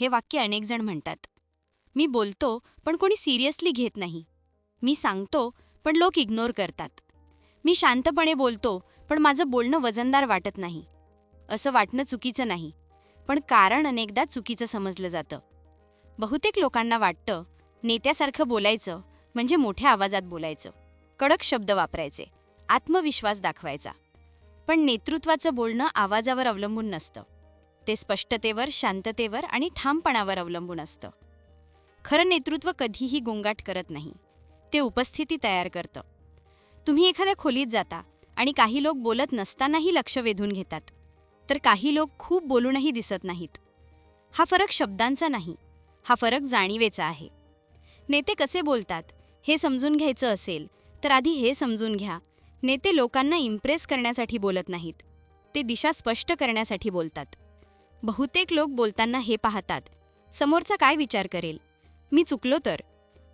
हे वाक्य अनेक जण म्हणतात. मी बोलतो पण कोणी सिरियसली घेत नाही. मी सांगतो पण लोक इग्नोर करतात. मी शांतपणे बोलतो पण माझं बोलणं वजनदार वाटत नाही. असं वाटणं चुकीचं नाही पण कारण अनेकदा चुकीचं समजलं जातं. बहुतेक लोकांना वाटतं नेत्यासारखं बोलायचं म्हणजे मोठ्या आवाजात बोलायचं. कडक शब्द वापरायचे आत्मविश्वास दाखवायचा. पण नेतृत्वाचं बोलणं आवाजावर अवलंबून नसतं. ते स्पष्टतेवर शांततेवर आणि ठामपणावर अवलंबून असतं. खरं नेतृत्व कधीही गोंगाट करत नाही. ते उपस्थिती तयार करतं. तुम्ही एखाद्या खोलीत जाता आणि काही लोक बोलत नसतानाही लक्ष वेधून घेतात. तर काही लोक खूप बोलूनही दिसत नाहीत. हा फरक शब्दांचा नाही. हा फरक जाणीवेचा आहे. नेते कसे बोलतात हे समजून घ्यायचं असेल तर आधी हे समजून घ्या. नेते लोकांना इम्प्रेस करण्यासाठी बोलत नाहीत. ते दिशा स्पष्ट करण्यासाठी बोलतात. बहुतेक लोक बोलताना हे पाहतात. समोरचा काय विचार करेल? मी चुकलो तर?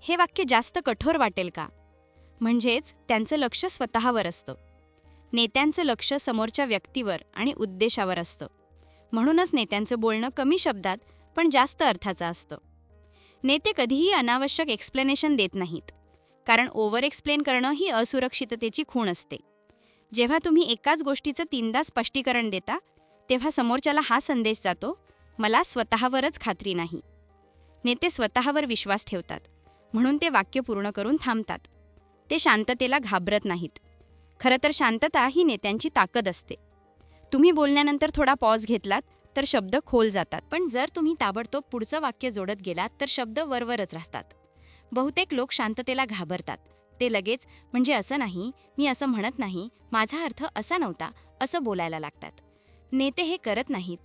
हे वाक्य जास्त कठोर वाटेल का? म्हणजेच त्यांचं लक्ष स्वतःवर असतं. नेत्यांचं लक्ष समोरच्या व्यक्तीवर आणि उद्देशावर असतं. म्हणूनच नेत्यांचं बोलणं कमी शब्दात पण जास्त अर्थाचं असतं. नेते कधीही अनावश्यक एक्सप्लेनेशन देत नाहीत. कारण ओव्हर एक्सप्लेन करणं ही असुरक्षिततेची खूण असते. जेव्हा तुम्ही एकाच गोष्टीचं तीनदा स्पष्टीकरण देता तेव्हा समोरच्याला हा संदेश जातो मला स्वतःवरच खात्री नाही. नेते स्वतःवर विश्वास ठेवतात म्हणून ते वाक्य पूर्ण करून थांबतात. ते शांततेला घाबरत नाहीत. खरं तर शांतता ही नेत्यांची ताकद असते. तुम्ही बोलण्यानंतर थोडा पॉज घेतलात तर शब्द खोल जातात. पण जर तुम्ही ताबडतोब पुढचं वाक्य जोडत गेलात तर शब्द वरवरच राहतात. बहुतेक लोक शांततेला घाबरतात. ते लगेच म्हणजे असं नाही मी असं म्हणत नाही माझा अर्थ असा नव्हता असं बोलायला लागतात. नेते हे करत नाहीत.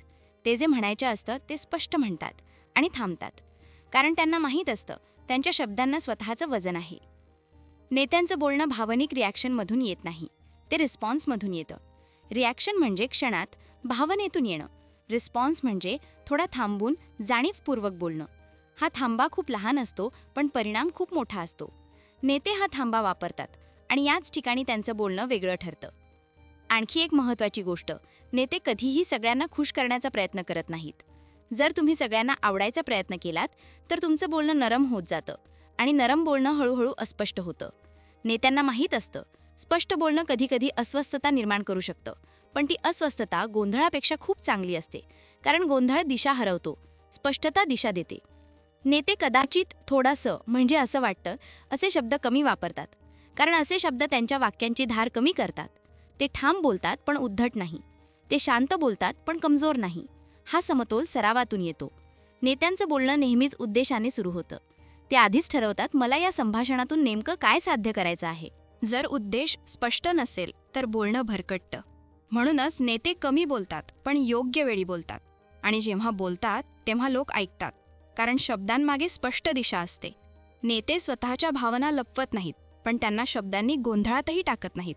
ते जे म्हणायचे असतं ते स्पष्ट म्हणतात आणि थांबतात. कारण त्यांना माहीत असतं त्यांच्या शब्दांना स्वतःचं वजन आहे. नेत्यांचं बोलणं भावनिक रिॲक्शनमधून येत नाही. ते रिस्पॉन्समधून येतं. रिॲक्शन म्हणजे क्षणात भावनेतून येणं. रिस्पॉन्स म्हणजे थोडा थांबून जाणीवपूर्वक बोलणं. हा थांबा खूप लहान असतो पण परिणाम खूप मोठा असतो. नेते हा थांबा वापरतात आणि याच ठिकाणी त्यांचं बोलणं वेगळं ठरतं. आणखी एक महत्त्वाची गोष्ट नेते कधीही सगळ्यांना खुश करण्याचा प्रयत्न करत नाहीत. जर तुम्ही सगळ्यांना आवडायचा प्रयत्न केलात तर तुमचं बोलणं नरम होत जातं आणि नरम बोलणं हळूहळू अस्पष्ट होतं. नेत्यांना माहीत असतं स्पष्ट बोलणं कधीकधी अस्वस्थता निर्माण करू शकतं पण ती अस्वस्थता गोंधळापेक्षा खूप चांगली असते कारण गोंधळ दिशा हरवतो स्पष्टता दिशा देते. नेते कदाचित थोडंसं म्हणजे असं वाटतं असे शब्द कमी वापरतात कारण असे शब्द त्यांच्या वाक्यांची धार कमी करतात. ते ठाम बोलतात पण उद्धट नाही. ते शांत बोलतात पण कमजोर नाही. हा समतोल सरावातून येतो. नेत्यांचं बोलणं नेहमीच उद्देशाने सुरू होतं. ते आधीच ठरवतात मला या संभाषणातून नेमकं काय साध्य करायचं आहे? जर उद्देश स्पष्ट नसेल तर बोलणं भरकटतं. म्हणूनच नेते कमी बोलतात पण योग्य वेळी बोलतात. आणि जेव्हा बोलतात तेव्हा लोक ऐकतात. कारण शब्दांमागे स्पष्ट दिशा असते. नेते स्वतःच्या भावना लपवत नाहीत पण त्यांना शब्दांनी गोंधळातही टाकत नाहीत.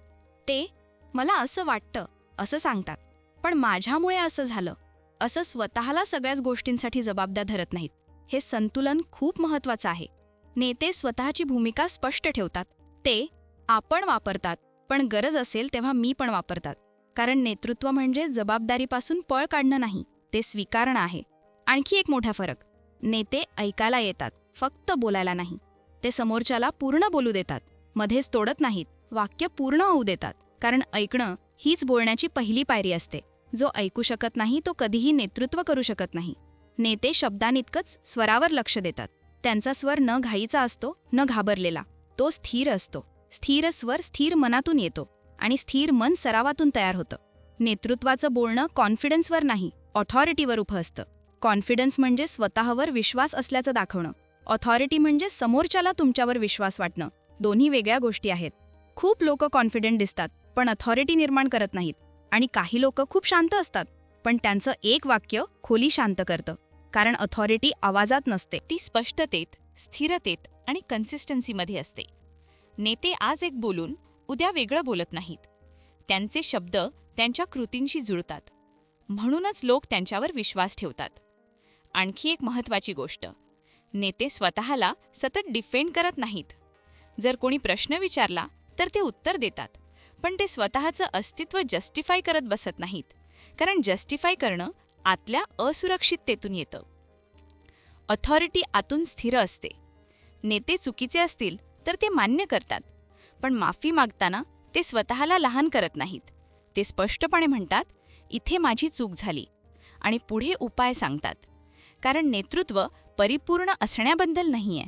ते मला असं वाटतं असं सांगतात. पण माझ्यामुळे असं झालं. असं स्वतःला सगळ्याच गोष्टींसाठी जबाबदार धरत नाहीत. हे संतुलन खूप महत्त्वाचं आहे. नेते स्वतःची भूमिका स्पष्ट ठेवतात. ते आपण वापरतात पण गरज असेल तेव्हा मी पण वापरतात. कारण नेतृत्व म्हणजे जबाबदारीपासून पळ काढणं नाही ते स्वीकारणं आहे. आणखी एक मोठा फरक. नेते ऐकायला येतात फक्त बोलायला नाही. ते समोरच्याला पूर्ण बोलू देतात. मध्येच तोडत नाहीत. वाक्य पूर्ण होऊ देतात. कारण ऐकणं हीच बोलण्याची पहिली पायरी असते. जो ऐकू शकत नाही तो कधीही नेतृत्व करू शकत नाही. नेते शब्दांइतकंच स्वरावर लक्ष देतात. त्यांचा स्वर न घाईचा असतो न घाबरलेला. तो स्थिर असतो. स्थिर स्वर स्थिर मनातून येतो आणि स्थिर मन सरावातून तयार होतं. नेतृत्वाचं बोलणं कॉन्फिडन्सवर नाही ऑथॉरिटीवर उभं असतं. कॉन्फिडन्स म्हणजे स्वतःवर विश्वास असल्याचं दाखवणं. ऑथॉरिटी म्हणजे समोरच्याला तुमच्यावर विश्वास वाटणं. दोन्ही वेगळ्या गोष्टी आहेत. खूप लोक कॉन्फिडंट दिसतात. पण अथॉरिटी निर्माण करत नाहीत. आणि काही लोक खूप शांत असतात. पण त्यांचं एक वाक्य खोली शांत करतं. कारण अथॉरिटी आवाजात नसते. ती स्पष्टतेत स्थिरतेत आणि कन्सिस्टन्सीमध्ये असते. नेते आज एक बोलून उद्या वेगळं बोलत नाहीत. त्यांचे शब्द त्यांच्या कृतींशी जुळतात. म्हणूनच लोक त्यांच्यावर विश्वास ठेवतात. आणखी एक महत्त्वाची गोष्ट. नेते स्वतःला सतत डिफेंड करत नाहीत. जर कोणी प्रश्न विचारला तर ते उत्तर देतात. पण ते स्वतःचं अस्तित्व जस्टिफाय करत बसत नाहीत. कारण जस्टिफाय करणं आतल्या असुरक्षिततेतून येतं. अथॉरिटी आतून स्थिर असते. नेते चुकीचे असतील तर ते मान्य करतात. पण माफी मागताना ते स्वतःला लहान करत नाहीत. ते स्पष्टपणे म्हणतात इथे माझी चूक झाली. आणि पुढे उपाय सांगतात. कारण नेतृत्व परिपूर्ण असण्याबद्दल नाहीये.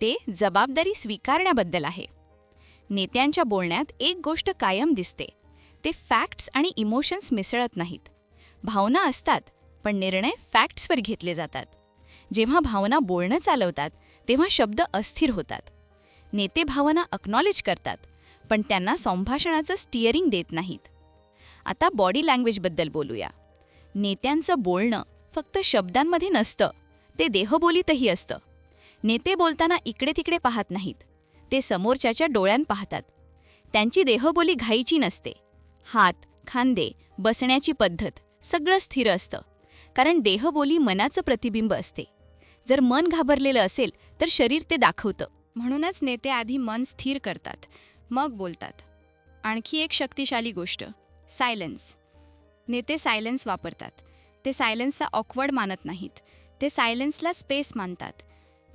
ते जबाबदारी स्वीकारण्याबद्दल आहे. नेत्यांच्या बोलण्यात एक गोष्ट कायम दिसते. ते फॅक्ट्स आणि इमोशन्स मिसळत नाहीत. भावना असतात पण निर्णय फॅक्ट्सवर घेतले जातात. जेव्हा भावना बोलणं चालवतात तेव्हा शब्द अस्थिर होतात. नेते भावना अक्नॉलेज करतात पण त्यांना संभाषणाचं स्टिअरिंग देत नाहीत. आता बॉडी लँग्वेजबद्दल बोलूया. नेत्यांचं बोलणं फक्त शब्दांमध्ये नसतं ते देहबोलीतही असतं. नेते बोलताना इकडे तिकडे पाहत नाहीत. ते समोरच्याच्या डोळ्यात पाहतात. त्यांची देहबोली घाईची नसते. हात खांदे बसण्याची पद्धत सगळं स्थिर असतं. कारण देहबोली मनाचं प्रतिबिंब असते. जर मन घाबरलेलं असेल तर शरीर ते दाखवतं. म्हणूनच नेते आधी मन स्थिर करतात. मग बोलतात. आणखी एक शक्तिशाली गोष्ट सायलेन्स. नेते सायलेन्स वापरतात. ते सायलेन्सला ऑकवर्ड मानत नाहीत. ते सायलेन्सला स्पेस मानतात.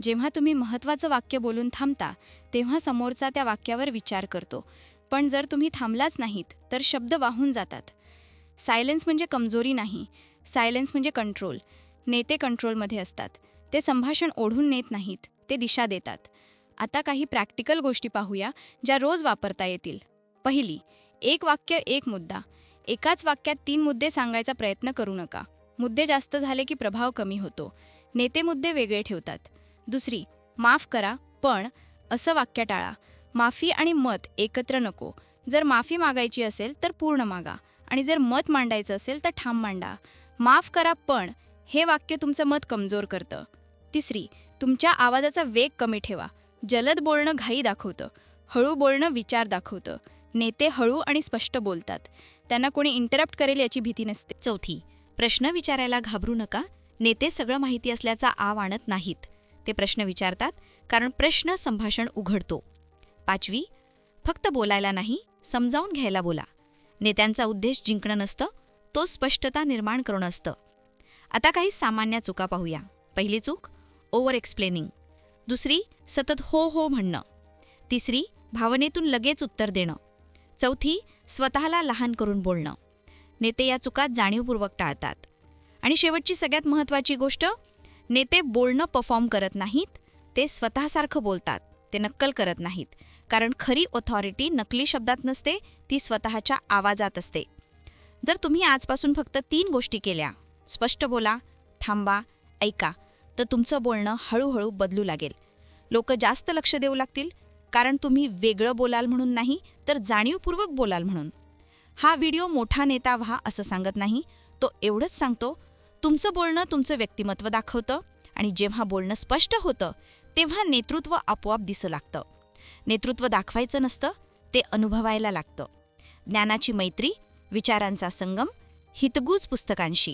जेव्हा तुम्ही महत्त्वाचं वाक्य बोलून थांबता तेव्हा समोरचा त्या वाक्यावर विचार करतो. पण जर तुम्ही थांबलाच नाहीत तर शब्द वाहून जातात. सायलेन्स म्हणजे कमजोरी नाही. सायलेन्स म्हणजे कंट्रोल. नेते कंट्रोलमध्ये असतात. ते संभाषण ओढून नेत नाहीत. ते दिशा देतात. आता काही प्रॅक्टिकल गोष्टी पाहूया ज्या रोज वापरता येतील. पहिली एक वाक्य एक मुद्दा. एकाच वाक्यात तीन मुद्दे सांगायचा प्रयत्न करू नका. मुद्दे जास्त झाले की प्रभाव कमी होतो. नेते मुद्दे वेगळे ठेवतात. दुसरी माफ करा पण असं वाक्य टाळा. माफी आणि मत एकत्र नको. जर माफी मागायची असेल तर पूर्ण मागा. आणि जर मत मांडायचं असेल तर ठाम मांडा. माफ करा पण हे वाक्य तुमचं मत कमजोर करतं. तिसरी तुमच्या आवाजाचा वेग कमी ठेवा. जलद बोलणं घाई दाखवतं. हळू बोलणं विचार दाखवतं. नेते हळू आणि स्पष्ट बोलतात. त्यांना कोणी इंटरप्ट करेल याची भीती नसते. चौथी प्रश्न विचारायला घाबरू नका. नेते सगळं माहिती असल्याचा आव आणत नाहीत. ते प्रश्न विचारतात कारण प्रश्न संभाषण उघडतो. पाचवी फक्त बोलायला नाही समजावून घ्यायला बोला. नेत्यांचा उद्देश जिंकणं नसतं तो स्पष्टता निर्माण करणं असतं. आता काही सामान्य चुका पाहूया. पहिली चूक ओव्हर एक्सप्लेनिंग दुसरी सतत हो हो म्हणणं. तिसरी भावनेतून लगेच उत्तर देणं. चौथी स्वतःला लहान करून बोलणं. नेते या चुकात जाणीवपूर्वक टाळतात. आणि शेवटची सगळ्यात महत्त्वाची गोष्ट नेते बोलणं परफॉर्म करत नाहीत ते स्वतःसारखं बोलतात ते नक्कल करत नाहीत. कारण खरी ऑथॉरिटी नकली शब्दात नसते ती स्वतःच्या आवाजात असते. जर तुम्ही आजपासून फक्त तीन गोष्टी केल्या स्पष्ट बोला थांबा ऐका तर तुमचं बोलणं हळूहळू बदलू लागेल. लोक जास्त लक्ष देऊ लागतील कारण तुम्ही वेगळं बोलाल म्हणून नाही तर जाणीवपूर्वक बोलाल म्हणून. हा व्हिडिओ मोठा नेता व्हा असं सांगत नाही तो एवढंच सांगतो तुमचं बोलणं तुमचं व्यक्तिमत्व दाखवतं आणि जेव्हा बोलणं स्पष्ट होतं तेव्हा नेतृत्व आपोआप दिसू लागतं. नेतृत्व दाखवायचं नसतं ते अनुभवायला लागतं. ज्ञानाची मैत्री विचारांचा संगम हितगुज पुस्तकांशी.